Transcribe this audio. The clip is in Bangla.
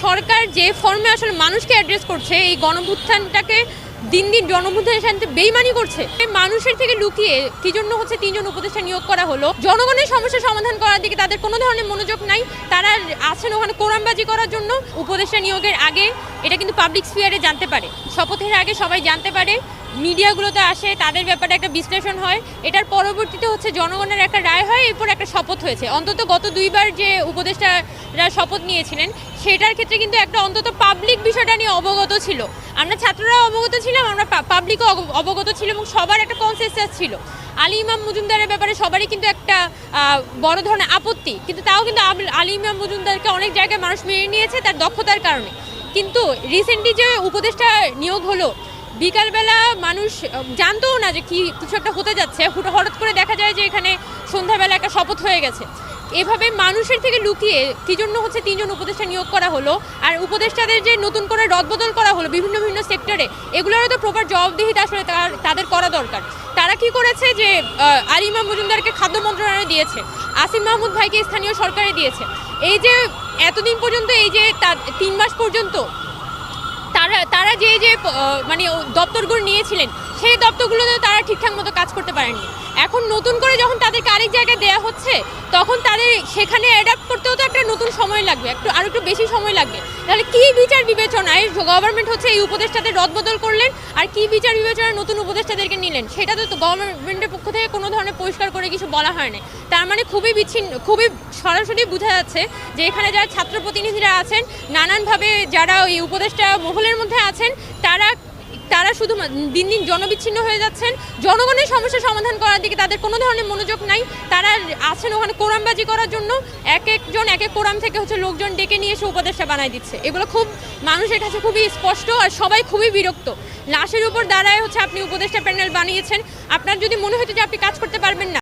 সরকার যে ফর্মে আসলে মানুষকে অ্যাড্রেস করছে এই গণভুত্থানটাকে দিন দিন জনভুত্থানের সাথে বেইমানি করছে। মানুষের থেকে লুকিয়ে কি জন্য হচ্ছে তিনজন উপদেষ্টা নিয়োগ করা হলো? জনগণের সমস্যা সমাধান করার দিকে তাদের কোনো ধরনের মনোযোগ নাই। তারা আছেন ওখানে কোরআনবাজি করার জন্য। উপদেষ্টা নিয়োগের আগে এটা কিন্তু পাবলিক স্পিয়ারে জানতে পারে। শপথের আগে সবাই জানতে পারে। মিডিয়াগুলোতে আসে, তাদের ব্যাপারে একটা বিশ্লেষণ হয়। এটার পরবর্তীতে হচ্ছে জনগণের একটা রায় হয়, এরপর একটা শপথ হয়েছে। অন্তত গত দুইবার যে উপদেষ্টারা শপথ নিয়েছিলেন, সেটার ক্ষেত্রে কিন্তু একটা অন্তত পাবলিক বিষয়টা নিয়ে অবগত ছিল। আমরা ছাত্ররাও অবগত ছিলাম আমরা পাবলিকও অবগত ছিল এবং সবার একটা কনসেন্সাস ছিল। আলী ইমাম মজুমদারের ব্যাপারে সবারই কিন্তু একটা বড় ধরনের আপত্তি। কিন্তু তাও কিন্তু আলী ইমাম মজুমদারকে অনেক জায়গায় মানুষ মেনে নিয়েছে তার দক্ষতার কারণে। কিন্তু রিসেন্টলি যে উপদেষ্টা নিয়োগ হলো বিকালবেলা মানুষ আহ, জানতোও না যে কি কিছু একটা হতে যাচ্ছে। হঠাৎ করে দেখা যায় যে এখানে সন্ধ্যাবেলা একটা শপথ হয়ে গেছে। এভাবে মানুষের থেকে লুকিয়ে কি জন্য হচ্ছে তিনজন উপদেষ্টা নিয়োগ করা হলো? আর উপদেষ্টাদের যে নতুন করে রদবদল করা হলো বিভিন্ন বিভিন্ন সেক্টরে, এগুলোরও তো প্রপার জবাবদিহিতা আসলে তাদের করা দরকার। তারা কি করেছে যে আলিমা মজুমদারকে খাদ্য মন্ত্রণালয়ে দিয়েছে আসিম মাহমুদ ভাইকে স্থানীয় সরকারে দিয়েছে। এই যে এতদিন পর্যন্ত এই যে তিন মাস পর্যন্ত তারা তারা যে যে মানে দপ্তরগুলো নিয়েছিলেন, সেই দপ্তরগুলোতে তারা ঠিকঠাক মতো কাজ করতে পারেননি। এখন নতুন করে যখন তাদেরকে আরেক জায়গায় দেয়া হচ্ছে, তখন তাদের সেখানে অ্যাডাপ্ট করতেও তো একটা নতুন সময় লাগবে, একটু আরও একটু বেশি সময় লাগবে। তাহলে কি বিচার বিবেচনায় গভর্নমেন্ট হচ্ছে এই উপদেষ্টাদের রদবদল করলেন, আর কি বিচার বিবেচনায় নতুন উপদেষ্টাদেরকে নিলেন? সেটা তো গভর্নমেন্টের পক্ষ থেকে কোনো ধরনের পরিষ্কার করে কিছু বলা হয় না তার মানে খুবই বিচ্ছিন্ন, খুবই সরাসরি বোঝা যাচ্ছে যে এখানে যারা ছাত্র প্রতিনিধিরা আছেন, নানানভাবে যারা ওই উপদেষ্টা মহলের মধ্যে আছেন, তারা তারা শুধু দিন দিন জনবিচ্ছিন্ন হয়ে যাচ্ছেন। জনগণের সমস্যা সমাধান করার দিকে তাদের কোনো ধরনের মনোযোগ নাই। তারা আছেন ওখানে কোরআনবাজি করার জন্য। এক একজন, এক এক কোরআন থেকে হচ্ছে লোকজন ডেকে নিয়ে এসে উপদেষ্টা বানায় দিচ্ছে। এগুলো খুব মানুষের কাছে খুবই স্পষ্ট আর সবাই খুবই বিরক্ত। লাশের উপর দাঁড়ায় হচ্ছে আপনি উপদেষ্টা প্যানেল বানিয়েছেন। আপনার যদি মনে হতো যে আপনি কাজ করতে পারবেন না